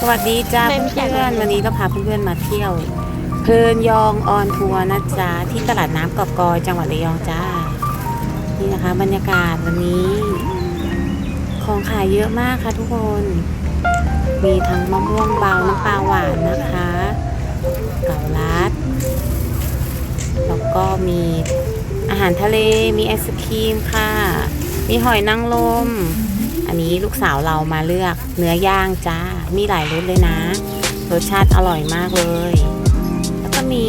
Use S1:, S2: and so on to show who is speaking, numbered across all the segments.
S1: สวัสดีจ้า
S2: ไม่
S1: เพื่
S2: ไม่
S1: อนๆวันนี้เราพาเพื่อนๆมาเที่ยว เพลินยองออนทัวร์นะจ๊ะที่ตลาดน้ำกอบกอยจังหวัดระยองจ้า นี่นะคะ บรรยากาศวันนี้ ของขายเยอะมากค่ะทุกคน มีทั้งมะม่วงเบาน้ำปลาหวานนะคะ เก่าลัด แล้วก็มีอาหารทะเลมีไอศครีมค่ะ มีหอยนางรมันนี้ลูกสาวเรามาเลือกเนื้อย่างจ้า มีหลายรสเลยนะ รสชาติอร่อยมากเลย แล้วก็มี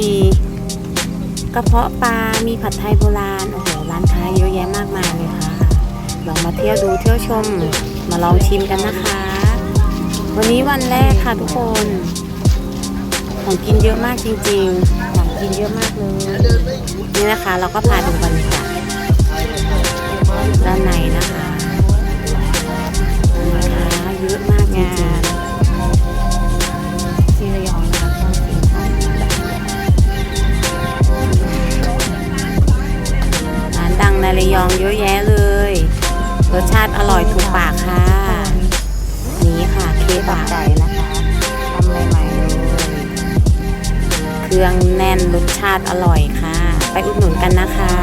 S1: กระเพาะปลา มีผัดไทยโบราณ โอ้โห ร้านค้าเยอะแยะมากมายเลยค่ะ ลองมาเที่ยวดูเที่ยวชม มาลองชิมกันนะคะ วันนี้วันแรกค่ะทุกคน ของกินเยอะมากจริงๆ ของกินเยอะมากเลย นี่นะคะเราก็พาดูบรรยากาศ ยองเยอะแยะเลย รสชาติอร่อยถูกปากค่ะ นี่ค่ะ เคบับไก่นะคะทำใหม่ๆเลย เครื่องแน่นรสชาติอร่อยค่ะ ไปอุดหนุนกันนะคะ